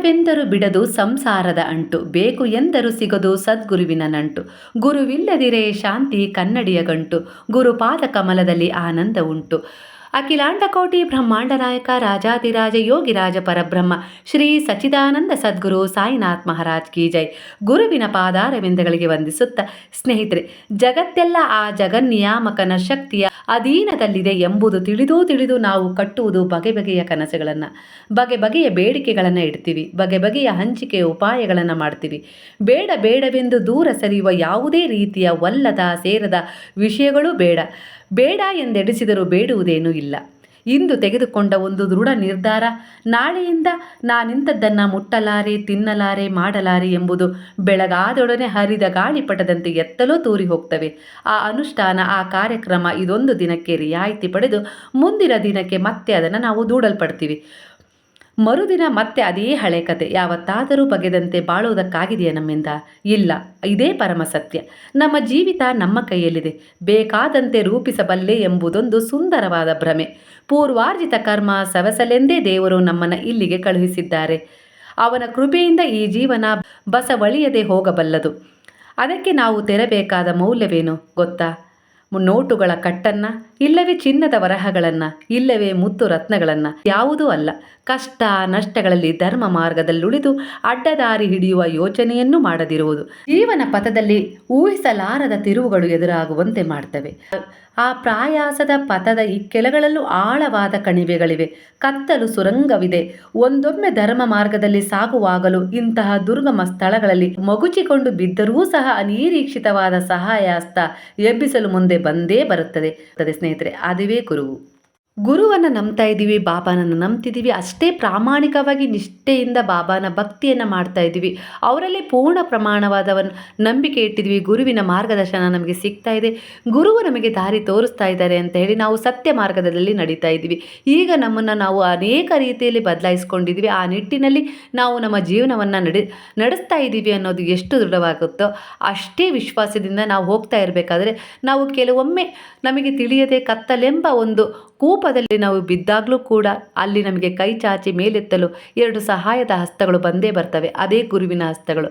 ಬೇಡವೆಂದರು ಬಿಡದು ಸಂಸಾರದ ಅಂಟು, ಬೇಕು ಎಂದರು ಸಿಗದು ಸದ್ಗುರುವಿನ ನಂಟು. ಗುರುವಿಲ್ಲದಿರೇ ಶಾಂತಿ ಕನ್ನಡಿಯ ಗಂಟು, ಗುರುಪಾದ ಕಮಲದಲ್ಲಿ ಆನಂದ ಉಂಟು. ಅಖಿಲಾಂಡಕೋಟಿ ಬ್ರಹ್ಮಾಂಡ ನಾಯಕ ರಾಜಾದಿರಾಜ ಯೋಗಿರಾಜ ಪರಬ್ರಹ್ಮ, ಶ್ರೀ ಸಚಿದಾನಂದ ಸದ್ಗುರು ಸಾಯಿನಾಥ್ ಮಹಾರಾಜ್ ಕಿ ಜೈ. ಗುರುವಿನ ಪಾದಾರವಿಂದಗಳಿಗೆ ವಂದಿಸುತ್ತ ಸ್ನೇಹಿತರೆ, ಜಗತ್ತೆಲ್ಲ ಆ ಜಗನ್ನಿಯಾಮಕನ ಶಕ್ತಿಯ ಅಧೀನದಲ್ಲಿದೆ ಎಂಬುದು ತಿಳಿದು ತಿಳಿದು ನಾವು ಕಟ್ಟುವುದು ಬಗೆ ಬಗೆಯ ಕನಸುಗಳನ್ನು. ಬಗೆ ಬಗೆಯ ಬೇಡಿಕೆಗಳನ್ನು ಇಡ್ತೀವಿ, ಬಗೆ ಬಗೆಯ ಹಂಚಿಕೆ ಉಪಾಯಗಳನ್ನು ಮಾಡ್ತೀವಿ. ಬೇಡ ಬೇಡವೆಂದು ದೂರ ಸರಿಯುವ ಯಾವುದೇ ರೀತಿಯ ಒಲ್ಲದ ಸೇರದ ವಿಷಯಗಳೂ ಬೇಡ. ಬೇಡ ಎಂದೆಡಿಸಿದರೂ ಬೇಡುವುದೇನೂ ಇಲ್ಲ. ಇಂದು ತೆಗೆದುಕೊಂಡ ಒಂದು ದೃಢ ನಿರ್ಧಾರ, ನಾಳೆಯಿಂದ ನಾನಿಂಥದ್ದನ್ನು ಮುಟ್ಟಲಾರೆ, ತಿನ್ನಲಾರೆ, ಮಾಡಲಾರೆ ಎಂಬುದು ಬೆಳಗಾದೊಡನೆ ಹರಿದ ಗಾಳಿಪಟದಂತೆ ಎತ್ತಲೋ ತೂರಿ ಹೋಗ್ತವೆ. ಆ ಅನುಷ್ಠಾನ, ಆ ಕಾರ್ಯಕ್ರಮ ಇದೊಂದು ದಿನಕ್ಕೆ ರಿಯಾಯಿತಿ ಪಡೆದು ಮುಂದಿನ ದಿನಕ್ಕೆ ಮತ್ತೆ ಅದನ್ನು ನಾವು ದೂಡಲ್ಪಡ್ತೀವಿ. ಮರುದಿನ ಮತ್ತೆ ಅದೇ ಹಳೆ ಕತೆ. ಯಾವತ್ತಾದರೂ ಬಗೆದಂತೆ ಬಾಳುವುದಕ್ಕಾಗಿದೆಯಾ ನಮ್ಮಿಂದ? ಇಲ್ಲ, ಇದೇ ಪರಮ ಸತ್ಯ. ನಮ್ಮ ಜೀವಿತ ನಮ್ಮ ಕೈಯಲ್ಲಿದೆ. ಬೇಕಾದಂತೆ ರೂಪಿಸಬಲ್ಲೆ ಎಂಬುದೊಂದು ಸುಂದರವಾದ ಭ್ರಮೆ. ಪೂರ್ವಾರ್ಜಿತ ಕರ್ಮ ಸವಸಲೆಂದೇ ದೇವರು ನಮ್ಮನ್ನು ಇಲ್ಲಿಗೆ ಕಳುಹಿಸಿದ್ದಾರೆ. ಅವನ ಕೃಪೆಯಿಂದ ಈ ಜೀವನ ಬಸವಳಿಯದೆ ಹೋಗಬಲ್ಲದು. ಅದಕ್ಕೆ ನಾವು ತೆರಬೇಕಾದ ಮೌಲ್ಯವೇನು ಗೊತ್ತಾ? ನೋಟುಗಳ ಕಟ್ಟನ್ನು ಇಲ್ಲವೇ ಚಿನ್ನದ ವರಹಗಳನ್ನು, ಇಲ್ಲವೇ ಮುತ್ತು ರತ್ನಗಳನ್ನು, ಯಾವುದೂ ಅಲ್ಲ. ಕಷ್ಟ, ನಷ್ಟಗಳಲ್ಲಿ ಧರ್ಮ ಮಾರ್ಗದಲ್ಲುಳಿದು ಅಡ್ಡದಾರಿ ಹಿಡಿಯುವ ಯೋಚನೆಯನ್ನು ಮಾಡದಿರುವುದು. ಜೀವನ ಪಥದಲ್ಲಿ ಊಹಿಸಲಾರದ ತಿರುವುಗಳು ಎದುರಾಗುವಂತೆ ಮಾಡ್ತವೆ. ಆ ಪ್ರಾಯಾಸದ ಪಥದ ಈ ಕೆಳಗಳಲ್ಲೂ ಆಳವಾದ ಕಣಿವೆಗಳಿವೆ. ಕತ್ತಲು ಸುರಂಗವಿದೆ. ಒಂದೊಮ್ಮೆ ಧರ್ಮ ಮಾರ್ಗದಲ್ಲಿ ಸಾಗುವಾಗಲೂ ಇಂತಹ ದುರ್ಗಮ ಸ್ಥಳಗಳಲ್ಲಿ ಮಗುಚಿಕೊಂಡು ಬಿದ್ದರೂ ಸಹ ಅನಿರೀಕ್ಷಿತವಾದ ಸಹಾಯಾಸ್ತ ಎಬ್ಬಿಸಲು ಮುಂದೆ ಬಂದೇ ಬರುತ್ತದೆ. ಸ್ನೇಹಿತರೆ ಅದುವೇ ಗುರುವು. ಗುರುವನ್ನು ನಂಬ್ತಾ ಇದ್ದೀವಿ, ಬಾಬಾನನ್ನು ನಂಬ್ತಿದ್ದೀವಿ, ಅಷ್ಟೇ ಪ್ರಾಮಾಣಿಕವಾಗಿ ನಿಷ್ಠೆಯಿಂದ ಬಾಬಾನ ಭಕ್ತಿಯನ್ನು ಮಾಡ್ತಾ ಇದ್ದೀವಿ. ಅವರಲ್ಲಿ ಪೂರ್ಣ ಪ್ರಮಾಣವಾದವನ್ನು ನಂಬಿಕೆ ಇಟ್ಟಿದ್ವಿ ಗುರುವಿನ ಮಾರ್ಗದರ್ಶನ ನಮಗೆ ಸಿಗ್ತಾ ಇದೆ. ಗುರುವು ನಮಗೆ ದಾರಿ ತೋರಿಸ್ತಾ ಇದ್ದಾರೆ ಅಂತ ಹೇಳಿ ನಾವು ಸತ್ಯ ಮಾರ್ಗದಲ್ಲಿ ನಡೀತಾ ಇದ್ದೀವಿ. ಈಗ ನಮ್ಮನ್ನು ನಾವು ಅನೇಕ ರೀತಿಯಲ್ಲಿ ಬದಲಾಯಿಸ್ಕೊಂಡಿದ್ದೀವಿ. ಆ ನಿಟ್ಟಿನಲ್ಲಿ ನಾವು ನಮ್ಮ ಜೀವನವನ್ನು ನಡೆ, ನಡೆಸ್ತಾ ಇದ್ದೀವಿ ಅನ್ನೋದು ಎಷ್ಟು ದೃಢವಾಗುತ್ತೋ ಅಷ್ಟೇ ವಿಶ್ವಾಸದಿಂದ ನಾವು ಹೋಗ್ತಾ ಇರಬೇಕಾದ್ರೆ ನಾವು ಕೆಲವೊಮ್ಮೆ ನಮಗೆ ತಿಳಿಯದೆ ಕತ್ತಲೆಂಬ ಒಂದು ಕೂಪದಲ್ಲಿ ನಾವು ಬಿದ್ದಾಗಲೂ ಕೂಡ ಅಲ್ಲಿ ನಮಗೆ ಕೈ ಚಾಚಿ ಮೇಲೆತ್ತಲು ಎರಡು ಸಹಾಯದ ಹಸ್ತಗಳು ಬಂದೇ ಬರ್ತವೆ. ಅದೇ ಗುರುವಿನ ಹಸ್ತಗಳು.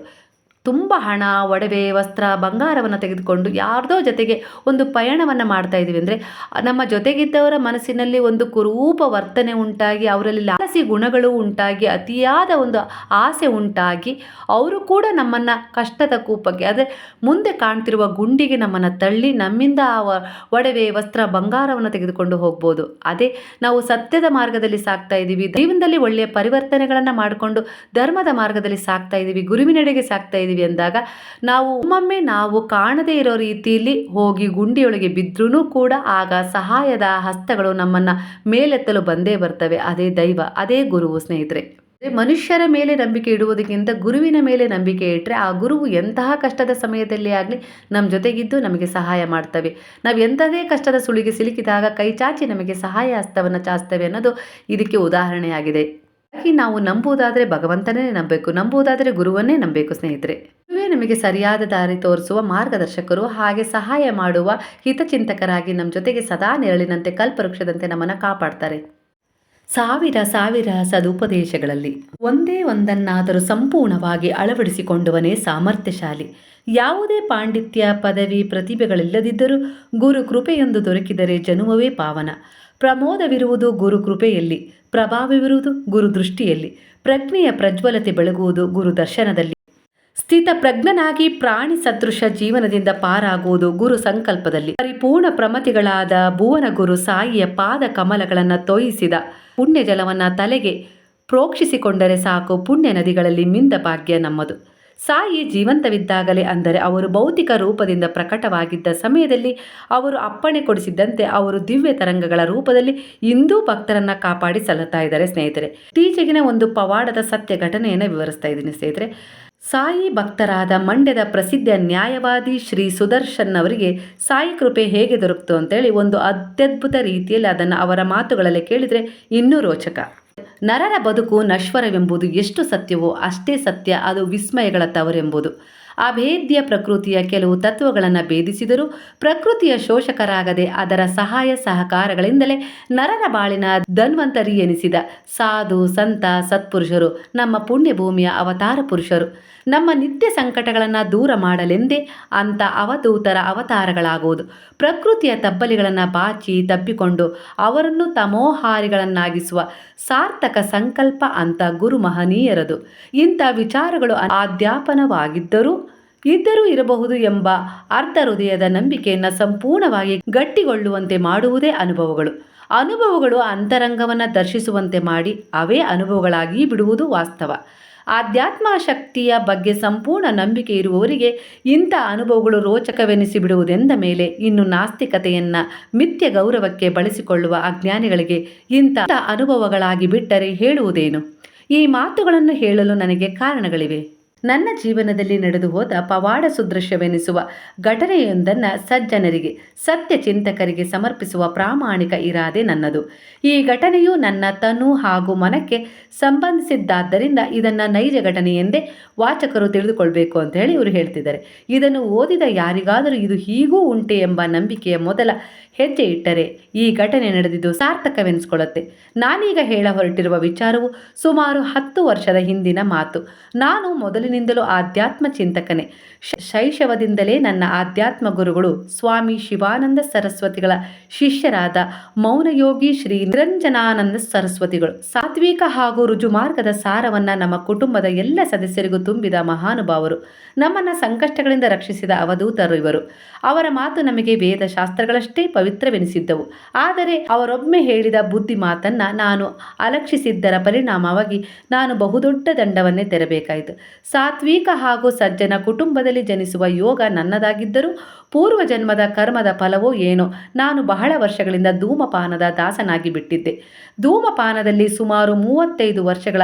ತುಂಬ ಹಣ, ಒಡವೆ, ವಸ್ತ್ರ, ಬಂಗಾರವನ್ನು ತೆಗೆದುಕೊಂಡು ಯಾರ್ದೋ ಜೊತೆಗೆ ಒಂದು ಪಯಣವನ್ನು ಮಾಡ್ತಾ ಇದ್ದೀವಿ ಅಂದರೆ, ನಮ್ಮ ಜೊತೆಗಿದ್ದವರ ಮನಸ್ಸಿನಲ್ಲಿ ಒಂದು ಕುರೂಪ ವರ್ತನೆ ಉಂಟಾಗಿ, ಅವರಲ್ಲಿ ಲಾಲಸಿ ಗುಣಗಳು ಉಂಟಾಗಿ, ಅತಿಯಾದ ಒಂದು ಆಸೆ ಉಂಟಾಗಿ, ಅವರು ಕೂಡ ನಮ್ಮನ್ನು ಕಷ್ಟದ ಕೂಪಕ್ಕೆ, ಅಂದರೆ ಮುಂದೆ ಕಾಣ್ತಿರುವ ಗುಂಡಿಗೆ ನಮ್ಮನ್ನು ತಳ್ಳಿ, ನಮ್ಮಿಂದ ಆ ಒಡವೆ, ವಸ್ತ್ರ, ಬಂಗಾರವನ್ನು ತೆಗೆದುಕೊಂಡು ಹೋಗ್ಬೋದು. ಅದೇ ನಾವು ಸತ್ಯದ ಮಾರ್ಗದಲ್ಲಿ ಸಾಕ್ತಾ ಇದ್ದೀವಿ, ಜೀವನದಲ್ಲಿ ಒಳ್ಳೆಯ ಪರಿವರ್ತನೆಗಳನ್ನು ಮಾಡಿಕೊಂಡು ಧರ್ಮದ ಮಾರ್ಗದಲ್ಲಿ ಸಾಕ್ತಾ ಇದ್ದೀವಿ, ಗುರುವಿನೆಡೆಗೆ ಸಾಕ್ತಾ ಅಂದಾಗ ನಾವು ಒಮ್ಮೊಮ್ಮೆ ನಾವು ಕಾಣದೇ ಇರೋ ರೀತಿಯಲ್ಲಿ ಹೋಗಿ ಗುಂಡಿಯೊಳಗೆ ಬಿದ್ರೂ ಕೂಡ ಆಗ ಸಹಾಯದ ಹಸ್ತಗಳು ನಮ್ಮನ್ನು ಮೇಲೆತ್ತಲು ಬಂದೇ ಬರ್ತವೆ. ಅದೇ ದೈವ, ಅದೇ ಗುರುವು ಸ್ನೇಹಿತರೆ. ಮನುಷ್ಯರ ಮೇಲೆ ನಂಬಿಕೆ ಇಡುವುದಕ್ಕಿಂತ ಗುರುವಿನ ಮೇಲೆ ನಂಬಿಕೆ ಇಟ್ಟರೆ ಆ ಗುರುವು ಎಂತಹ ಕಷ್ಟದ ಸಮಯದಲ್ಲಿ ಆಗಲಿ ನಮ್ಮ ಜೊತೆಗಿದ್ದು ನಮಗೆ ಸಹಾಯ ಮಾಡ್ತವೆ. ನಾವು ಎಂಥದೇ ಕಷ್ಟದ ಸುಳಿಗೆ ಸಿಲುಕಿದಾಗ ಕೈ ಚಾಚಿ ನಮಗೆ ಸಹಾಯ ಹಸ್ತವನ್ನು ಚಾಚ್ತವೆ ಅನ್ನೋದು ಇದಕ್ಕೆ ಉದಾಹರಣೆಯಾಗಿದೆ. ಹಾಗಾಗಿ ನಾವು ನಂಬುವುದಾದರೆ ಭಗವಂತನೇ ನಂಬಬೇಕು ನಂಬುವುದಾದರೆ ಗುರುವನ್ನೇ ನಂಬಬೇಕು ಸ್ನೇಹಿತರೆ. ಗುರುವೇ ನಮಗೆ ಸರಿಯಾದ ದಾರಿ ತೋರಿಸುವ ಮಾರ್ಗದರ್ಶಕರು ಹಾಗೆ ಸಹಾಯ ಮಾಡುವ ಹಿತಚಿಂತಕರಾಗಿ ನಮ್ಮ ಜೊತೆಗೆ ಸದಾ ನೆರಳಿನಂತೆ ಕಲ್ಪವೃಕ್ಷದಂತೆ ನಮ್ಮನ್ನು ಕಾಪಾಡ್ತಾರೆ. ಸಾವಿರ ಸಾವಿರ ಸದುಪದೇಶಗಳಲ್ಲಿ ಒಂದೇ ಒಂದನ್ನಾದರೂ ಸಂಪೂರ್ಣವಾಗಿ ಅಳವಡಿಸಿಕೊಂಡವನೇ ಸಾಮರ್ಥ್ಯಶಾಲಿ. ಯಾವುದೇ ಪಾಂಡಿತ್ಯ, ಪದವಿ, ಪ್ರತಿಭೆಗಳಿಲ್ಲದಿದ್ದರೂ ಗುರು ಕೃಪೆಯೊಂದು ದೊರಕಿದರೆ ಜನುಮವೇ ಪಾವನ. ಪ್ರಮೋದವಿರುವುದು ಗುರು ಕೃಪೆಯಲ್ಲಿ ಪ್ರಭಾವವಿರುವುದು ಗುರು ದೃಷ್ಟಿಯಲ್ಲಿ ಪ್ರಜ್ಞೆಯ ಪ್ರಜ್ವಲತೆ ಬೆಳಗುವುದು ಗುರು ದರ್ಶನದಲ್ಲಿ ಸ್ಥಿತ ಪ್ರಜ್ಞನಾಗಿ ಪ್ರಾಣಿ ಸದೃಶ ಜೀವನದಿಂದ ಪಾರಾಗುವುದು ಗುರು ಸಂಕಲ್ಪದಲ್ಲಿ. ಪರಿಪೂರ್ಣ ಪ್ರಮತಿಗಳಾದ ಭುವನ ಗುರು ಸಾಯಿಯ ಪಾದ ಕಮಲಗಳನ್ನು ತೋಯಿಸಿದ ಪುಣ್ಯ ಜಲವನ್ನು ತಲೆಗೆ ಪ್ರೋಕ್ಷಿಸಿಕೊಂಡರೆ ಸಾಕು ಪುಣ್ಯ ನದಿಗಳಲ್ಲಿ ಮಿಂದ ಭಾಗ್ಯ ನಮ್ಮದು. ಸಾಯಿ ಜೀವಂತವಿದ್ದಾಗಲೇ ಅಂದರೆ ಅವರು ಭೌತಿಕ ರೂಪದಿಂದ ಪ್ರಕಟವಾಗಿದ್ದ ಸಮಯದಲ್ಲಿ ಅವರು ಅಪ್ಪಣೆ ಕೊಡಿಸಿದ್ದಂತೆ ಅವರು ದಿವ್ಯ ತರಂಗಗಳ ರೂಪದಲ್ಲಿ ಹಿಂದೂ ಭಕ್ತರನ್ನ ಕಾಪಾಡಿ ಸಲ್ಲುತ್ತಾ ಇದ್ದಾರೆ ಸ್ನೇಹಿತರೆ. ಇತ್ತೀಚೆಗಿನ ಒಂದು ಪವಾಡದ ಸತ್ಯ ಘಟನೆಯನ್ನು ವಿವರಿಸ್ತಾ ಇದ್ದೀನಿ ಸ್ನೇಹಿತರೆ. ಸಾಯಿ ಭಕ್ತರಾದ ಮಂಡ್ಯದ ಪ್ರಸಿದ್ಧ ನ್ಯಾಯವಾದಿ ಶ್ರೀ ಸುದರ್ಶನ್ ಅವರಿಗೆ ಸಾಯಿ ಕೃಪೆ ಹೇಗೆ ದೊರಕಿತು ಅಂತೇಳಿ ಒಂದು ಅತ್ಯದ್ಭುತ ರೀತಿಯಲ್ಲಿ ಅದನ್ನು ಅವರ ಮಾತುಗಳಲ್ಲಿ ಕೇಳಿದರೆ ಇನ್ನೂ ರೋಚಕ. ನರರ ಬದುಕು ನಶ್ವರವೆಂಬುದು ಎಷ್ಟು ಸತ್ಯವೋ ಅಷ್ಟೇ ಸತ್ಯ, ಅದು ವಿಸ್ಮಯಗಳ ತವರೆಂಬುದು. ಅಭೇದ್ಯ ಪ್ರಕೃತಿಯ ಕೆಲವು ತತ್ವಗಳನ್ನು ಭೇದಿಸಿದರೂ ಪ್ರಕೃತಿಯ ಶೋಷಕರಾಗದೆ ಅದರ ಸಹಾಯ ಸಹಕಾರಗಳಿಂದಲೇ ನರರ ಬಾಳಿನ ಧನ್ವಂತರಿ ಎನಿಸಿದ ಸಾಧು, ಸಂತ, ಸತ್ಪುರುಷರು ನಮ್ಮ ಪುಣ್ಯಭೂಮಿಯ ಅವತಾರ ಪುರುಷರು. ನಮ್ಮ ನಿತ್ಯ ಸಂಕಟಗಳನ್ನು ದೂರ ಮಾಡಲೆಂದೇ ಅಂಥ ಅವಧೂತರ ಅವತಾರಗಳಾಗುವುದು. ಪ್ರಕೃತಿಯ ತಬ್ಬಲಿಗಳನ್ನು ಬಾಚಿ ತಬ್ಬಿಕೊಂಡು ಅವರನ್ನು ತಮೋಹಾರಿಗಳನ್ನಾಗಿಸುವ ಸಾರ್ಥಕ ಸಂಕಲ್ಪ ಅಂತ ಗುರು ಮಹನೀಯರದು. ಇಂಥ ವಿಚಾರಗಳು ಅಧ್ಯಾಪನವಾಗಿದ್ದರೂ ಇದ್ದರೂ ಇರಬಹುದು ಎಂಬ ಅರ್ಧ ಹೃದಯದ ನಂಬಿಕೆಯನ್ನು ಸಂಪೂರ್ಣವಾಗಿ ಗಟ್ಟಿಗೊಳ್ಳುವಂತೆ ಮಾಡುವುದೇ ಅನುಭವಗಳು. ಅನುಭವಗಳು ಅಂತರಂಗವನ್ನು ದರ್ಶಿಸುವಂತೆ ಮಾಡಿ ಅವೇ ಅನುಭವಗಳಾಗಿ ಬಿಡುವುದು ವಾಸ್ತವ. ಆಧ್ಯಾತ್ಮ ಶಕ್ತಿಯ ಬಗ್ಗೆ ಸಂಪೂರ್ಣ ನಂಬಿಕೆ ಇರುವವರಿಗೆ ಇಂಥ ಅನುಭವಗಳು ರೋಚಕವೆನಿಸಿ ಬಿಡುವುದೆಂದ ಮೇಲೆ ಇನ್ನು ನಾಸ್ತಿಕತೆಯನ್ನು ಮಿಥ್ಯ ಗೌರವಕ್ಕೆ ಬಳಸಿಕೊಳ್ಳುವ ಅಜ್ಞಾನಿಗಳಿಗೆ ಇಂಥ ಅನುಭವಗಳಾಗಿ ಬಿಟ್ಟರೆ ಹೇಳುವುದೇನು? ಈ ಮಾತುಗಳನ್ನು ಹೇಳಲು ನನಗೆ ಕಾರಣಗಳಿವೆ. ನನ್ನ ಜೀವನದಲ್ಲಿ ನಡೆದು ಹೋದ ಪವಾಡ ಸುದೃಶ್ಯವೆನಿಸುವ ಘಟನೆಯೊಂದನ್ನು ಸಜ್ಜನರಿಗೆ, ಸತ್ಯ ಚಿಂತಕರಿಗೆ ಸಮರ್ಪಿಸುವ ಪ್ರಾಮಾಣಿಕ ಇರಾದೆ ನನ್ನದು. ಈ ಘಟನೆಯು ನನ್ನ ತನು ಹಾಗೂ ಮನಕ್ಕೆ ಸಂಬಂಧಿಸಿದ್ದಾದ್ದರಿಂದ ಇದನ್ನು ನೈಜ ಘಟನೆ ಎಂದೇ ವಾಚಕರು ತಿಳಿದುಕೊಳ್ಬೇಕು ಅಂತ ಹೇಳಿ ಇವರು ಹೇಳ್ತಿದ್ದಾರೆ. ಇದನ್ನು ಓದಿದ ಯಾರಿಗಾದರೂ ಇದು ಹೀಗೂ ಉಂಟೆ ಎಂಬ ನಂಬಿಕೆಯ ಮೊದಲ ಹೆಜ್ಜೆ ಇಟ್ಟರೆ ಈ ಘಟನೆ ನಡೆದಿದ್ದು ಸಾರ್ಥಕವೆನಿಸಿಕೊಳ್ಳುತ್ತೆ. ನಾನೀಗ ಹೇಳ ಹೊರಟಿರುವ ವಿಚಾರವು ಸುಮಾರು ಹತ್ತು ವರ್ಷದ ಹಿಂದಿನ ಮಾತು. ನಾನು ಮೊದಲಿನಿಂದಲೂ ಆಧ್ಯಾತ್ಮ ಚಿಂತಕನೇ. ಶೈಶವದಿಂದಲೇ ನನ್ನ ಆಧ್ಯಾತ್ಮ ಗುರುಗಳು ಸ್ವಾಮಿ ಶಿವಾನಂದ ಸರಸ್ವತಿಗಳ ಶಿಷ್ಯರಾದ ಮೌನಯೋಗಿ ಶ್ರೀ ನಿರಂಜನಾನಂದ ಸರಸ್ವತಿಗಳು. ಸಾತ್ವಿಕ ಹಾಗೂ ರುಜುಮಾರ್ಗದ ಸಾರವನ್ನು ನಮ್ಮ ಕುಟುಂಬದ ಎಲ್ಲ ಸದಸ್ಯರಿಗೂ ತುಂಬಿದ ಮಹಾನುಭಾವರು. ನಮ್ಮನ್ನು ಸಂಕಷ್ಟಗಳಿಂದ ರಕ್ಷಿಸಿದ ಅವಧೂತರು ಇವರು. ಅವರ ಮಾತು ನಮಗೆ ವೇದ ಶಾಸ್ತ್ರಗಳಷ್ಟೇ ಪವಿತ್ರವೆನಿಸಿದ್ದವು. ಆದರೆ ಅವರೊಮ್ಮೆ ಹೇಳಿದ ಬುದ್ಧಿ ಮಾತನ್ನು ನಾನು ಅಲಕ್ಷಿಸಿದ್ದರ ಪರಿಣಾಮವಾಗಿ ನಾನು ಬಹುದೊಡ್ಡ ದಂಡವನ್ನೇ ತೆರಬೇಕಾಯಿತು. ಸಾತ್ವಿಕ ಹಾಗೂ ಸಜ್ಜನ ಕುಟುಂಬದಲ್ಲಿ ಜನಿಸುವ ಯೋಗ ನನ್ನದಾಗಿದ್ದರೂ ಪೂರ್ವ ಜನ್ಮದ ಕರ್ಮದ ಫಲವೋ ಏನೋ. ನಾನು ಬಹಳ ವರ್ಷಗಳಿಂದ ಧೂಮಪಾನದ ದಾಸನಾಗಿ ಬಿಟ್ಟಿದ್ದೆ. ಧೂಮಪಾನದಲ್ಲಿ ಸುಮಾರು ಮೂವತ್ತೈದು ವರ್ಷಗಳ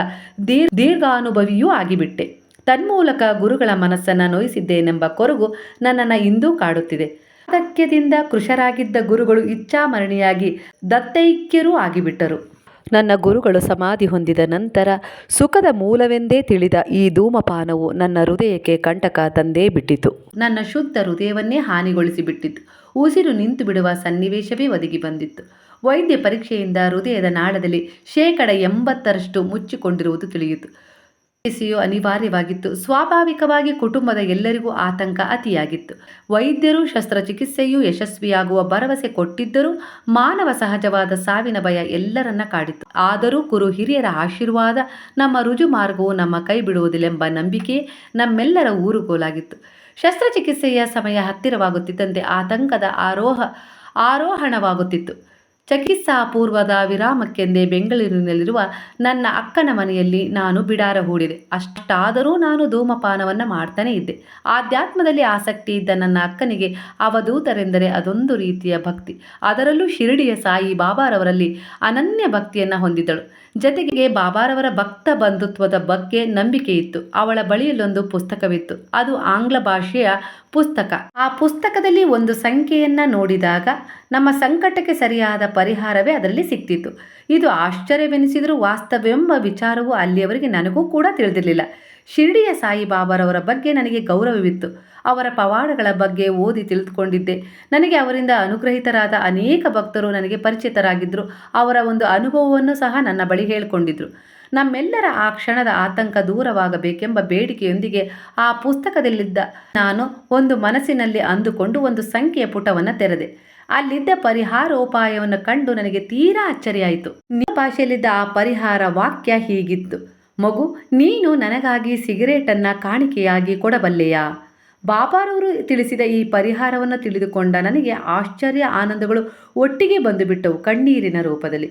ದೀರ್, ದೀರ್ಘಾನುಭವಿಯೂ ಆಗಿಬಿಟ್ಟೆ. ತನ್ಮೂಲಕ ಗುರುಗಳ ಮನಸ್ಸನ್ನು ನೋಯಿಸಿದ್ದೇನೆಂಬ ಕೊರಗು ನನ್ನನ್ನು ಇಂದೂ ಕಾಡುತ್ತಿದೆ. ವಾರ್ಧಕ್ಯದಿಂದ ಕೃಶರಾಗಿದ್ದ ಗುರುಗಳು ಇಚ್ಛಾಮರಣಿಯಾಗಿ ದತ್ತೈಕ್ಯರೂ ಆಗಿಬಿಟ್ಟರು. ನನ್ನ ಗುರುಗಳು ಸಮಾಧಿ ಹೊಂದಿದ ನಂತರ ಸುಖದ ಮೂಲವೆಂದೇ ತಿಳಿದ ಈ ಧೂಮಪಾನವು ನನ್ನ ಹೃದಯಕ್ಕೆ ಕಂಟಕ ತಂದೇ ಬಿಟ್ಟಿತು. ನನ್ನ ಶುದ್ಧ ಹೃದಯವನ್ನೇ ಹಾನಿಗೊಳಿಸಿಬಿಟ್ಟಿತು. ಉಸಿರು ನಿಂತು ಬಿಡುವ ಸನ್ನಿವೇಶವೇ ಒದಗಿ ಬಂದಿತ್ತು. ವೈದ್ಯ ಪರೀಕ್ಷೆಯಿಂದ ಹೃದಯದ ನಾಳದಲ್ಲಿ ಶೇಕಡ ಎಂಬತ್ತರಷ್ಟು ಮುಚ್ಚಿಕೊಂಡಿರುವುದು ತಿಳಿಯಿತು. ಚಿಕಿತ್ಸೆಯು ಅನಿವಾರ್ಯವಾಗಿತ್ತು. ಸ್ವಾಭಾವಿಕವಾಗಿ ಕುಟುಂಬದ ಎಲ್ಲರಿಗೂ ಆತಂಕ ಅತಿಯಾಗಿತ್ತು. ವೈದ್ಯರು, ಶಸ್ತ್ರಚಿಕಿತ್ಸೆಯು ಯಶಸ್ವಿಯಾಗುವ ಭರವಸೆ ಕೊಟ್ಟಿದ್ದರೂ ಮಾನವ ಸಹಜವಾದ ಸಾವಿನ ಭಯ ಎಲ್ಲರನ್ನ ಕಾಡಿತ್ತು. ಆದರೂ ಕುರು ಹಿರಿಯರ ಆಶೀರ್ವಾದ ನಮ್ಮ ರುಜು ಮಾರ್ಗವು ನಮ್ಮ ಕೈ ಬಿಡುವುದಿಲ್ಲೆಂಬ ನಂಬಿಕೆ ನಮ್ಮೆಲ್ಲರ ಊರುಗೋಲಾಗಿತ್ತು. ಶಸ್ತ್ರಚಿಕಿತ್ಸೆಯ ಸಮಯ ಹತ್ತಿರವಾಗುತ್ತಿದ್ದಂತೆ ಆತಂಕದ ಆರೋಹ, ಆರೋಹಣವಾಗುತ್ತಿತ್ತು. ಚಿಕಿತ್ಸಾ ಪೂರ್ವದ ವಿರಾಮಕ್ಕೆಂದೇ ಬೆಂಗಳೂರಿನಲ್ಲಿರುವ ನನ್ನ ಅಕ್ಕನ ಮನೆಯಲ್ಲಿ ನಾನು ಬಿಡಾರ ಹೂಡಿದೆ. ಅಷ್ಟಾದರೂ ನಾನು ಧೂಮಪಾನವನ್ನು ಮಾಡ್ತಾನೆ ಇದ್ದೆ. ಆಧ್ಯಾತ್ಮದಲ್ಲಿ ಆಸಕ್ತಿ ಇದ್ದ ನನ್ನ ಅಕ್ಕನಿಗೆ ಅವಧೂತರೆಂದರೆ ಅದೊಂದು ರೀತಿಯ ಭಕ್ತಿ. ಅದರಲ್ಲೂ ಶಿರಡಿಯ ಸಾಯಿ ಬಾಬಾರವರಲ್ಲಿ ಅನನ್ಯ ಭಕ್ತಿಯನ್ನು ಹೊಂದಿದಳು ಜತೆಗೆ ಬಾಬಾರವರ ಭಕ್ತ ಬಂಧುತ್ವದ ಬಗ್ಗೆ ನಂಬಿಕೆ ಇತ್ತು. ಅವಳ ಬಳಿಯಲ್ಲೊಂದು ಪುಸ್ತಕವಿತ್ತು. ಅದು ಆಂಗ್ಲ ಭಾಷೆಯ ಪುಸ್ತಕ. ಆ ಪುಸ್ತಕದಲ್ಲಿ ಒಂದು ಸಂಖ್ಯೆಯನ್ನು ನೋಡಿದಾಗ ನಮ್ಮ ಸಂಕಟಕ್ಕೆ ಸರಿಯಾದ ಪರಿಹಾರವೇ ಅದರಲ್ಲಿ ಸಿಕ್ತಿತ್ತು. ಇದು ಆಶ್ಚರ್ಯವೆನಿಸಿದರೂ ವಾಸ್ತವವೆಂಬ ವಿಚಾರವು ಅಲ್ಲಿಯವರಿಗೆ ನನಗೂ ಕೂಡ ತಿಳಿದಿರಲಿಲ್ಲ. ಶಿರ್ಡಿಯ ಸಾಯಿಬಾಬಾರವರ ಬಗ್ಗೆ ನನಗೆ ಗೌರವವಿತ್ತು. ಅವರ ಪವಾಡಗಳ ಬಗ್ಗೆ ಓದಿ ತಿಳಿದುಕೊಂಡಿದ್ದೆ. ನನಗೆ ಅವರಿಂದ ಅನುಗ್ರಹಿತರಾದ ಅನೇಕ ಭಕ್ತರು ನನಗೆ ಪರಿಚಿತರಾಗಿದ್ದರು. ಅವರ ಒಂದು ಅನುಭವವನ್ನು ಸಹ ನನ್ನ ಬಳಿ ಹೇಳಿಕೊಂಡಿದ್ದರು ನಮ್ಮೆಲ್ಲರ ಆ ಕ್ಷಣದ ಆತಂಕ ದೂರವಾಗಬೇಕೆಂಬ ಬೇಡಿಕೆಯೊಂದಿಗೆ ಆ ಪುಸ್ತಕದಲ್ಲಿದ್ದ ನಾನು ಒಂದು ಮನಸ್ಸಿನಲ್ಲಿ ಅಂದುಕೊಂಡು ಒಂದು ಸಂಖ್ಯೆಯ ಪುಟವನ್ನು ತೆರೆದೆ. ಅಲ್ಲಿದ್ದ ಪರಿಹಾರೋಪಾಯವನ್ನು ಕಂಡು ನನಗೆ ತೀರಾ ಅಚ್ಚರಿಯಾಯಿತು. ನಿಮ್ಮ ಭಾಷೆಯಲ್ಲಿದ್ದ ಆ ಪರಿಹಾರ ವಾಕ್ಯ ಹೀಗಿತ್ತು. ಮಗು ನೀನು ನನಗಾಗಿ ಸಿಗರೇಟನ್ನು ಕಾಣಿಕೆಯಾಗಿ ಕೊಡಬಲ್ಲೆಯಾ? ಬಾಬಾರವರು ತಿಳಿಸಿದ ಈ ಪರಿಹಾರವನ್ನು ತಿಳಿದುಕೊಂಡ ನನಗೆ ಆಶ್ಚರ್ಯ ಆನಂದಗಳು ಒಟ್ಟಿಗೆ ಬಂದುಬಿಟ್ಟವು ಕಣ್ಣೀರಿನ ರೂಪದಲ್ಲಿ.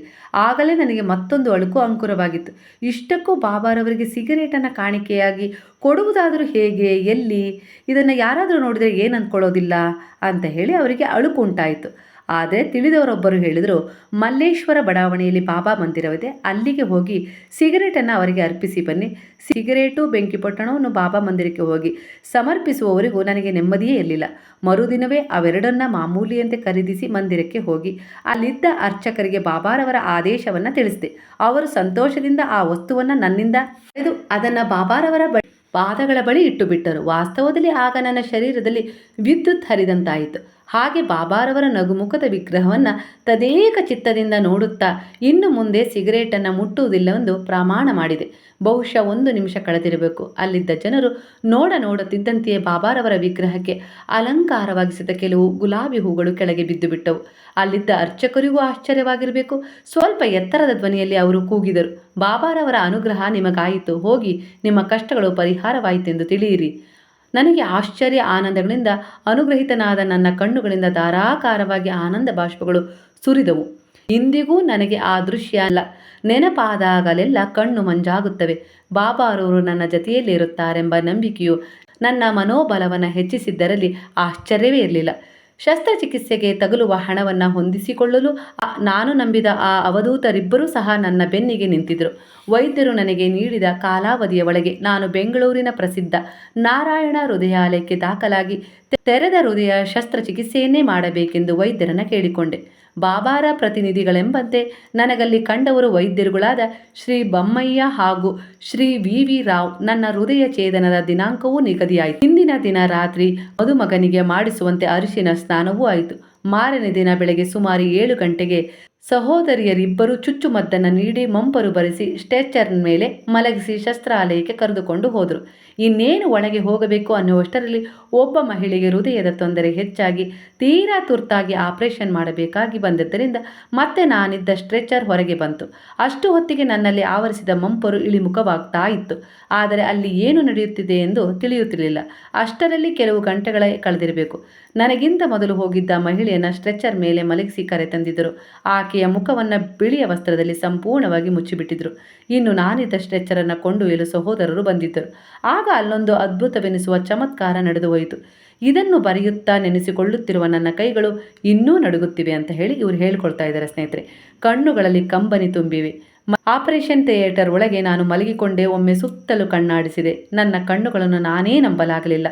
ಆಗಲೇ ನನಗೆ ಮತ್ತೊಂದು ಅಳುಕು ಅಂಕುರವಾಗಿತ್ತು. ಇಷ್ಟಕ್ಕೂ ಬಾಬಾರವರಿಗೆ ಸಿಗರೇಟನ್ನು ಕಾಣಿಕೆಯಾಗಿ ಕೊಡುವುದಾದರೂ ಹೇಗೆ, ಎಲ್ಲಿ, ಇದನ್ನು ಯಾರಾದರೂ ನೋಡಿದರೆ ಏನು ಅಂದ್ಕೊಳ್ಳೋದಿಲ್ಲ ಅಂತ ಹೇಳಿ ಅವರಿಗೆ ಅಳುಕು ಉಂಟಾಯಿತು. ಆದರೆ ತಿಳಿದವರೊಬ್ಬರು ಹೇಳಿದರು, ಮಲ್ಲೇಶ್ವರ ಬಡಾವಣೆಯಲ್ಲಿ ಬಾಬಾ ಮಂದಿರವಿದೆ, ಅಲ್ಲಿಗೆ ಹೋಗಿ ಸಿಗರೇಟನ್ನು ಅವರಿಗೆ ಅರ್ಪಿಸಿ ಬನ್ನಿ. ಸಿಗರೇಟು ಬೆಂಕಿಪೊಟ್ಟಣವನ್ನು ಬಾಬಾ ಮಂದಿರಕ್ಕೆ ಹೋಗಿ ಸಮರ್ಪಿಸುವವರಿಗೂ ನನಗೆ ನೆಮ್ಮದಿಯೇ ಇರಲಿಲ್ಲ. ಮರುದಿನವೇ ಅವೆರಡನ್ನ ಮಾಮೂಲಿಯಂತೆ ಖರೀದಿಸಿ ಮಂದಿರಕ್ಕೆ ಹೋಗಿ ಅಲ್ಲಿದ್ದ ಅರ್ಚಕರಿಗೆ ಬಾಬಾರವರ ಆದೇಶವನ್ನು ತಿಳಿಸಿದೆ. ಅವರು ಸಂತೋಷದಿಂದ ಆ ವಸ್ತುವನ್ನು ನನ್ನಿಂದ ಪಡೆದು ಅದನ್ನು ಬಾಬಾರವರ ಬಳಿ ಪಾದಗಳ ಬಳಿ ಇಟ್ಟುಬಿಟ್ಟರು ವಾಸ್ತವದಲ್ಲಿ ಆಗ ನನ್ನ ಶರೀರದಲ್ಲಿ ವಿದ್ಯುತ್ ಹರಿದಂತಾಯಿತು. ಹಾಗೆ ಬಾಬಾರವರ ನಗುಮುಖದ ವಿಗ್ರಹವನ್ನು ತದೇಕ ಚಿತ್ತದಿಂದ ನೋಡುತ್ತಾ ಇನ್ನು ಮುಂದೆ ಸಿಗರೇಟನ್ನು ಮುಟ್ಟುವುದಿಲ್ಲವೆಂದು ಪ್ರಮಾಣ ಮಾಡಿದೆ. ಬಹುಶಃ ಒಂದು ನಿಮಿಷ ಕಳೆದಿರಬೇಕು. ಅಲ್ಲಿದ್ದ ಜನರು ನೋಡ ನೋಡುತ್ತಿದ್ದಂತೆಯೇ ಬಾಬಾರವರ ವಿಗ್ರಹಕ್ಕೆ ಅಲಂಕಾರವಾಗಿಸಿದ ಕೆಲವು ಗುಲಾಬಿ ಹೂಗಳು ಕೆಳಗೆ ಬಿದ್ದು ಬಿಟ್ಟವು. ಅಲ್ಲಿದ್ದ ಅರ್ಚಕರಿಗೂ ಆಶ್ಚರ್ಯವಾಗಿರಬೇಕು. ಸ್ವಲ್ಪ ಎತ್ತರದ ಧ್ವನಿಯಲ್ಲಿ ಅವರು ಕೂಗಿದರು. ಬಾಬಾರವರ ಅನುಗ್ರಹ ನಿಮಗಾಯಿತು. ಹೋಗಿ ನಿಮ್ಮ ಕಷ್ಟಗಳು ಪರಿಹಾರವಾಯಿತೆಂದು ತಿಳಿಯಿರಿ. ನನಗೆ ಆಶ್ಚರ್ಯ ಆನಂದಗಳಿಂದ ಅನುಗ್ರಹಿತನಾದ ನನ್ನ ಕಣ್ಣುಗಳಿಂದ ಧಾರಾಕಾರವಾಗಿ ಆನಂದ ಬಾಷ್ಪಗಳು ಸುರಿದವು. ಇಂದಿಗೂ ನನಗೆ ಆ ದೃಶ್ಯ ಅಲ್ಲ. ನೆನಪಾದಾಗಲೆಲ್ಲ ಕಣ್ಣು ಮಂಜಾಗುತ್ತವೆ. ಬಾಬಾರವರು ನನ್ನ ಜತೆಯಲ್ಲಿರುತ್ತಾರೆಂಬ ನಂಬಿಕೆಯು ನನ್ನ ಮನೋಬಲವನ್ನು ಹೆಚ್ಚಿಸಿದ್ದರಲ್ಲಿ ಆಶ್ಚರ್ಯವೇ ಇರಲಿಲ್ಲ. ಶಸ್ತ್ರಚಿಕಿತ್ಸೆಗೆ ತಗುಲುವ ಹಣವನ್ನು ಹೊಂದಿಸಿಕೊಳ್ಳಲು ನಾನು ನಂಬಿದ ಆ ಅವಧೂತರಿಬ್ಬರೂ ಸಹ ನನ್ನ ಬೆನ್ನಿಗೆ ನಿಂತಿದ್ದರು ವೈದ್ಯರು ನನಗೆ ನೀಡಿದ ಕಾಲಾವಧಿಯ ಒಳಗೆ ನಾನು ಬೆಂಗಳೂರಿನ ಪ್ರಸಿದ್ಧ ನಾರಾಯಣ ಹೃದಯಾಲಯಕ್ಕೆ ದಾಖಲಾಗಿ ತೆರೆದ ಹೃದಯ ಶಸ್ತ್ರಚಿಕಿತ್ಸೆಯನ್ನೇ ಮಾಡಬೇಕೆಂದು ವೈದ್ಯರನ್ನು ಕೇಳಿಕೊಂಡೆ. ಬಾಬಾರ ಪ್ರತಿನಿಧಿಗಳೆಂಬಂತೆ ನನಗಲ್ಲಿ ಕಂಡವರು ವೈದ್ಯರುಗಳಾದ ಶ್ರೀ ಬಮ್ಮಯ್ಯ ಹಾಗೂ ಶ್ರೀ ವಿ ವಿ ರಾವ್ ನನ್ನ ಹೃದಯ ಛೇದನದ ದಿನಾಂಕವೂ ನಿಗದಿಯಾಯಿತು. ಹಿಂದಿನ ದಿನ ರಾತ್ರಿ ಮದುಮಗನಿಗೆ ಮಾಡಿಸುವಂತೆ ಅರಿಶಿನ ಸ್ನಾನವೂ ಆಯಿತು. ಮಾರನೇ ದಿನ ಬೆಳಗ್ಗೆ ಸುಮಾರು ಏಳು ಗಂಟೆಗೆ ಸಹೋದರಿಯರಿಬ್ಬರು ಚುಚ್ಚುಮದ್ದನ್ನು ನೀಡಿ ಮಂಪರು ಬರೆಸಿ ಸ್ಟ್ರೆಚರ್ ಮೇಲೆ ಮಲಗಿಸಿ ಶಸ್ತ್ರಾಲಯಕ್ಕೆ ಕರೆದುಕೊಂಡು ಹೋದರು. ಇನ್ನೇನು ಒಳಗೆ ಹೋಗಬೇಕು ಅನ್ನುವಷ್ಟರಲ್ಲಿ ಒಬ್ಬ ಮಹಿಳೆಗೆ ಹೃದಯದ ತೊಂದರೆ ಹೆಚ್ಚಾಗಿ ತೀರಾ ತುರ್ತಾಗಿ ಆಪರೇಷನ್ ಮಾಡಬೇಕಾಗಿ ಬಂದಿದ್ದರಿಂದ ಮತ್ತೆ ನಾನಿದ್ದ ಸ್ಟ್ರೆಚರ್ ಹೊರಗೆ ಬಂತು. ಅಷ್ಟು ಹೊತ್ತಿಗೆ ನನ್ನಲ್ಲಿ ಆವರಿಸಿದ ಮಂಪರು ಇಳಿಮುಖವಾಗ್ತಾ ಇತ್ತು. ಆದರೆ ಅಲ್ಲಿ ಏನು ನಡೆಯುತ್ತಿದೆ ಎಂದು ತಿಳಿಯುತ್ತಿರಲಿಲ್ಲ. ಅಷ್ಟರಲ್ಲಿ ಕೆಲವು ಗಂಟೆಗಳೇ ಕಳೆದಿರಬೇಕು. ನನಗಿಂತ ಮೊದಲು ಹೋಗಿದ್ದ ಮಹಿಳೆಯನ್ನು ಸ್ಟ್ರೆಚರ್ ಮೇಲೆ ಮಲಗಿಸಿ ಕರೆತಂದಿದ್ದರು ಆಕೆಯ ಮುಖವನ್ನು ಬಿಳಿಯ ವಸ್ತ್ರದಲ್ಲಿ ಸಂಪೂರ್ಣವಾಗಿ ಮುಚ್ಚಿಬಿಟ್ಟಿದ್ರು. ಇನ್ನು ನಾನಿದ್ದ ಸ್ಟ್ರೆಚರನ್ನು ಕೊಂಡೊಯ್ಯಲು ಸಹೋದರರು ಬಂದಿದ್ದರು. ಆಗ ಅಲ್ಲೊಂದು ಅದ್ಭುತವೆನಿಸುವ ಚಮತ್ಕಾರ ನಡೆದು ಹೋಯಿತು. ಇದನ್ನು ಬರೆಯುತ್ತಾ ನೆನೆಸಿಕೊಳ್ಳುತ್ತಿರುವ ನನ್ನ ಕೈಗಳು ಇನ್ನೂ ನಡುಗುತ್ತಿವೆ ಅಂತ ಹೇಳಿ ಇವರು ಹೇಳ್ಕೊಳ್ತಾ ಇದ್ದಾರೆ ಸ್ನೇಹಿತರೆ. ಕಣ್ಣುಗಳಲ್ಲಿ ಕಂಬನಿ ತುಂಬಿವೆ. ಆಪರೇಷನ್ ಥಿಯೇಟರ್ ಒಳಗೆ ನಾನು ಮಲಗಿಕೊಂಡೇ, ಒಮ್ಮೆ ಸುತ್ತಲೂ ಕಣ್ಣಾಡಿಸಿದೆ. ನನ್ನ ಕಣ್ಣುಗಳನ್ನು ನಾನೇ ನಂಬಲಾಗಲಿಲ್ಲ.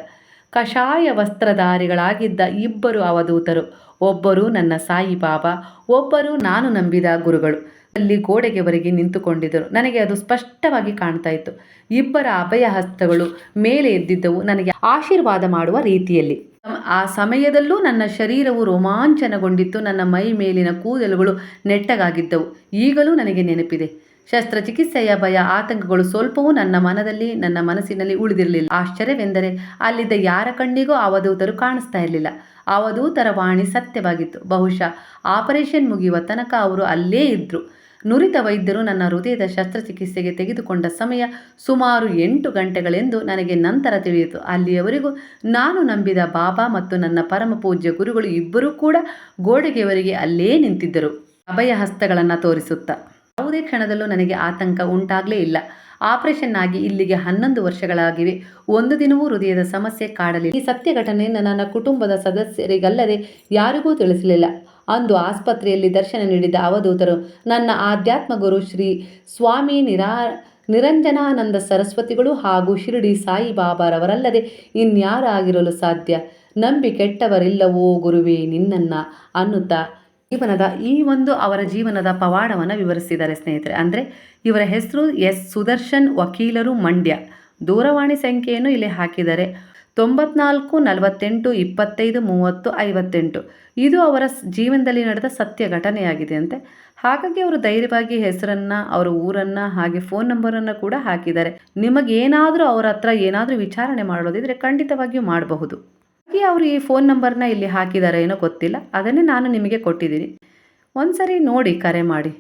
ಕಷಾಯ ವಸ್ತ್ರಧಾರಿಗಳಾಗಿದ್ದ ಇಬ್ಬರು ಅವಧೂತರು. ಒಬ್ಬರು ನನ್ನ ಸಾಯಿ ಬಾಬಾ, ಒಬ್ಬರು ನಾನು ನಂಬಿದ ಗುರುಗಳು. ಅಲ್ಲಿ ಗೋಡೆಗೆವರೆಗೆ ನಿಂತುಕೊಂಡಿದ್ದರು. ನನಗೆ ಅದು ಸ್ಪಷ್ಟವಾಗಿ ಕಾಣ್ತಾ ಇತ್ತು. ಇಬ್ಬರ ಅಭಯ ಹಸ್ತಗಳು ಮೇಲೆ ಎದ್ದಿದ್ದವು ನನಗೆ ಆಶೀರ್ವಾದ ಮಾಡುವ ರೀತಿಯಲ್ಲಿ. ಆ ಸಮಯದಲ್ಲೂ ನನ್ನ ಶರೀರವು ರೋಮಾಂಚನಗೊಂಡಿತ್ತು. ನನ್ನ ಮೈ ಮೇಲಿನ ಕೂದಲುಗಳು ನೆಟ್ಟಗಾಗಿದ್ದವು. ಈಗಲೂ ನನಗೆ ನೆನಪಿದೆ. ಶಸ್ತ್ರಚಿಕಿತ್ಸೆಯ ಭಯ, ಆತಂಕಗಳು ಸ್ವಲ್ಪವೂ ನನ್ನ ಮನದಲ್ಲಿ, ನನ್ನ ಮನಸ್ಸಿನಲ್ಲಿ ಉಳಿದಿರಲಿಲ್ಲ. ಆಶ್ಚರ್ಯವೆಂದರೆ ಅಲ್ಲಿದ್ದ ಯಾರ ಕಣ್ಣಿಗೂ ಅವಧೂತರು ಕಾಣಿಸ್ತಾ ಇರಲಿಲ್ಲ. ಅವಧೂತರ ವಾಣಿ ಸತ್ಯವಾಗಿತ್ತು. ಬಹುಶಃ ಆಪರೇಷನ್ ಮುಗಿಯುವ ತನಕ ಅವರು ಅಲ್ಲೇ ಇದ್ದರು ನುರಿತ ವೈದ್ಯರು ನನ್ನ ಹೃದಯದ ಶಸ್ತ್ರಚಿಕಿತ್ಸೆಗೆ ತೆಗೆದುಕೊಂಡ ಸಮಯ ಸುಮಾರು ಎಂಟು ಗಂಟೆಗಳೆಂದು ನನಗೆ ನಂತರ ತಿಳಿಯಿತು. ಅಲ್ಲಿಯವರೆಗೂ ನಾನು ನಂಬಿದ ಬಾಬಾ ಮತ್ತು ನನ್ನ ಪರಮ ಪೂಜ್ಯ ಗುರುಗಳು ಇಬ್ಬರೂ ಕೂಡ ಗೋಡೆಗೆವರೆಗೆ ಅಲ್ಲೇ ನಿಂತಿದ್ದರು. ಅಭಯ ಹಸ್ತಗಳನ್ನು ತೋರಿಸುತ್ತಾ. ಯಾವುದೇ ಕ್ಷಣದಲ್ಲೂ ನನಗೆ ಆತಂಕ ಉಂಟಾಗಲೇ ಇಲ್ಲ. ಆಪರೇಷನ್ ಆಗಿ ಇಲ್ಲಿಗೆ ಹನ್ನೊಂದು ವರ್ಷಗಳಾಗಿವೆ. ಒಂದು ದಿನವೂ ಹೃದಯದ ಸಮಸ್ಯೆ ಕಾಡಲಿಲ್ಲ. ಈ ಸತ್ಯ ಘಟನೆಯನ್ನು ನನ್ನ ಕುಟುಂಬದ ಸದಸ್ಯರಿಗಲ್ಲದೆ ಯಾರಿಗೂ ತಿಳಿಸಲಿಲ್ಲ. ಅಂದು ಆಸ್ಪತ್ರೆಯಲ್ಲಿ ದರ್ಶನ ನೀಡಿದ ಅವಧೂತರು, ನನ್ನ ಆಧ್ಯಾತ್ಮ ಗುರು ಶ್ರೀ ಸ್ವಾಮಿ ನಿರಾ, ನಿರಂಜನಾನಂದ ಸರಸ್ವತಿಗಳು ಹಾಗೂ ಶಿರಡಿ ಸಾಯಿಬಾಬಾರವರಲ್ಲದೆ ಇನ್ಯಾರಾಗಿರಲು ಸಾಧ್ಯ? ನಂಬಿ ಕೆಟ್ಟವರಿಲ್ಲವೋ ಗುರುವೇ ನಿನ್ನನ್ನ ಅನ್ನುತ್ತಾ ಜೀವನದ ಈ ಒಂದು ಅವರ ಜೀವನದ ಪವಾಡವನ್ನು ವಿವರಿಸಿದ್ದಾರೆ ಸ್ನೇಹಿತರೆ. ಅಂದರೆ ಇವರ ಹೆಸರು ಎಸ್ ಸುದರ್ಶನ್ ವಕೀಲರು ಮಂಡ್ಯ. ದೂರವಾಣಿ ಸಂಖ್ಯೆಯನ್ನು ಇಲ್ಲಿ ಹಾಕಿದ್ದಾರೆ. ತೊಂಬತ್ನಾಲ್ಕು, ನಲವತ್ತೆಂಟು, ಇಪ್ಪತ್ತೈದು, ಮೂವತ್ತು, ಐವತ್ತೆಂಟು. ಇದು ಅವರ ಜೀವನದಲ್ಲಿ ನಡೆದ ಸತ್ಯ ಘಟನೆಯಾಗಿದೆ ಅಂತೆ. ಹಾಗಾಗಿ ಅವರು ಧೈರ್ಯವಾಗಿ ಹೆಸರನ್ನು, ಅವರ ಊರನ್ನು, ಹಾಗೆ ಫೋನ್ ನಂಬರನ್ನು ಕೂಡ ಹಾಕಿದ್ದಾರೆ. ನಿಮಗೇನಾದರೂ ಅವರ ಹತ್ರ ಏನಾದರೂ ವಿಚಾರಣೆ ಮಾಡೋದಿದ್ರೆ ಖಂಡಿತವಾಗಿಯೂ ಮಾಡಬಹುದು. ಅವರು ಈ ಫೋನ್ ನಂಬರ್ನ ಇಲ್ಲಿ ಹಾಕಿದ್ದಾರೆ ಏನೋ ಗೊತ್ತಿಲ್ಲ. ಅದನ್ನೇ ನಾನು ನಿಮಗೆ ಕೊಟ್ಟಿದ್ದೀನಿ. ಒಂದ್ಸರಿ ನೋಡಿ, ಕರೆ ಮಾಡಿ.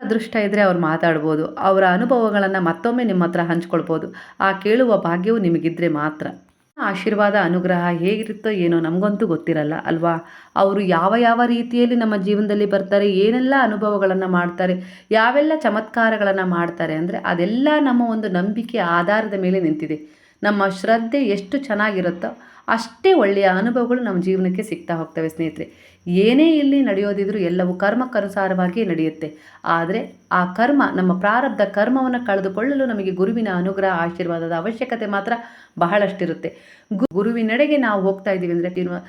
ಅದೃಷ್ಟ ಇದ್ದರೆ ಅವ್ರು ಮಾತಾಡ್ಬೋದು. ಅವರ ಅನುಭವಗಳನ್ನು ಮತ್ತೊಮ್ಮೆ ನಿಮ್ಮ ಹತ್ರ ಹಂಚ್ಕೊಳ್ಬೋದು. ಆ ಕೇಳುವ ಭಾಗ್ಯವು ನಿಮಗಿದ್ರೆ ಮಾತ್ರ. ಆಶೀರ್ವಾದ, ಅನುಗ್ರಹ ಹೇಗಿರುತ್ತೋ ಏನೋ ನಮಗಂತೂ ಗೊತ್ತಿರಲ್ಲ, ಅಲ್ವಾ? ಅವರು ಯಾವ ಯಾವ ರೀತಿಯಲ್ಲಿ ನಮ್ಮ ಜೀವನದಲ್ಲಿ ಬರ್ತಾರೆ, ಏನೆಲ್ಲ ಅನುಭವಗಳನ್ನು ಮಾಡ್ತಾರೆ, ಯಾವೆಲ್ಲ ಚಮತ್ಕಾರಗಳನ್ನು ಮಾಡ್ತಾರೆ ಅಂದರೆ ಅದೆಲ್ಲ ನಮ್ಮ ಒಂದು ನಂಬಿಕೆ ಆಧಾರದ ಮೇಲೆ ನಿಂತಿದೆ. ನಮ್ಮ ಶ್ರದ್ಧೆ ಎಷ್ಟು ಚೆನ್ನಾಗಿರುತ್ತೋ ಅಷ್ಟೇ ಒಳ್ಳೆಯ ಅನುಭವಗಳು ನಮ್ಮ ಜೀವನಕ್ಕೆ ಸಿಗ್ತಾ ಹೋಗ್ತವೆ ಸ್ನೇಹಿತರೆ. ಏನೇ ಇಲ್ಲಿ ನಡೆಯೋದಿದ್ರೂ ಎಲ್ಲವೂ ಕರ್ಮಕ್ಕನುಸಾರವಾಗಿ ನಡೆಯುತ್ತೆ. ಆದರೆ ಆ ಕರ್ಮ, ನಮ್ಮ ಪ್ರಾರಬ್ಧ ಕರ್ಮವನ್ನು ಕಳೆದುಕೊಳ್ಳಲು ನಮಗೆ ಗುರುವಿನ ಅನುಗ್ರಹ, ಆಶೀರ್ವಾದದ ಅವಶ್ಯಕತೆ ಮಾತ್ರ ಬಹಳಷ್ಟಿರುತ್ತೆ. ಗುರುವಿನೆಡೆಗೆ ನಾವು ಹೋಗ್ತಾ ಇದ್ದೀವಿ ಅಂದರೆ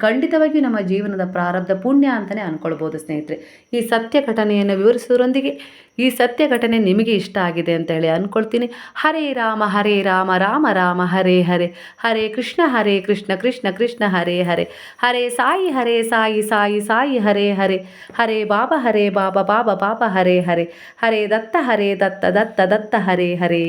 ಖಂಡಿತವಾಗಿಯೂ ನಮ್ಮ ಜೀವನದ ಪ್ರಾರಬ್ಧ ಪುಣ್ಯ ಅಂತಲೇ ಅಂದ್ಕೊಳ್ಬೋದು ಸ್ನೇಹಿತರೆ. ಈ ಸತ್ಯ ಘಟನೆಯನ್ನು ವಿವರಿಸೋದ್ರೊಂದಿಗೆ ಈ ಸತ್ಯ ಘಟನೆ ನಿಮಗೆ ಇಷ್ಟ ಆಗಿದೆ ಅಂತ ಹೇಳಿ ಅಂದ್ಕೊಳ್ತೀನಿ ಹರೇ ರಾಮ ಹರೇ ರಾಮ ರಾಮ ರಾಮ, ಹರೇ ಹರೇ. ಹರೇ ಕೃಷ್ಣ ಹರೇ ಕೃಷ್ಣ ಕೃಷ್ಣ ಕೃಷ್ಣ, ಹರೇ ಹರೇ. ಹರೇ ಸಾಯಿ ಹರೇ ಸಾಯಿ ಸಾಯಿ ಸಾಯಿ, ಹರೇ ಹರೇ. ಹರೇ ಬಾಬಾ ಹರೇ ಬಾಬಾ ಬಾಬಾ ಬಾಬಾ, ಹರೇ ಹರೇ. ಹರೇ ದತ್ತ ಹರೇ ದತ್ತ ದತ್ತ ದತ್ತ, ಹರೇ ಹರೇ.